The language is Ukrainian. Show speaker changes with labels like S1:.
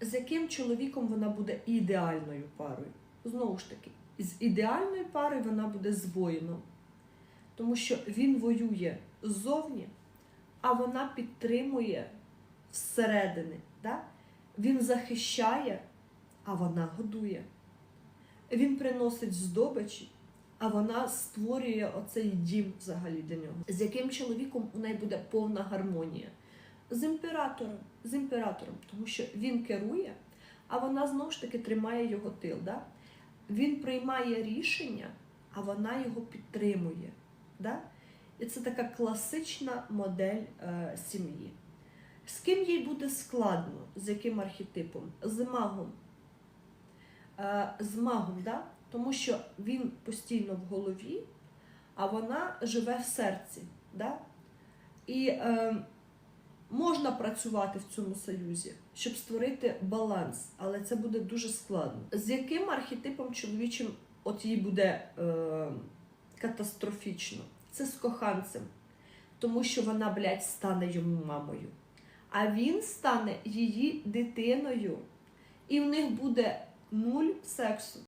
S1: з яким чоловіком вона буде ідеальною парою? Знову ж таки, з ідеальною парою вона буде з воїном. Тому що він воює ззовні, а вона підтримує всередини. Да? Він захищає, а вона годує. Він приносить здобичі, а вона створює оцей дім взагалі для нього. З яким чоловіком у неї буде повна гармонія? З імператором, з імператором, тому що він керує, а вона знову ж таки тримає його тил. Да? Він приймає рішення, а вона його підтримує. Да? І це така класична модель е, сім'ї. З ким їй буде складно, з яким архетипом? З магом. Е, з магом, да? тому що він постійно в голові, а вона живе в серці. Да? І е, можна працювати в цьому союзі, щоб створити баланс, але це буде дуже складно. З яким архетипом чоловічим от їй буде е, катастрофічно? Це з коханцем, тому що вона, блядь, стане йому мамою. А він стане її дитиною. І в них буде нуль сексу.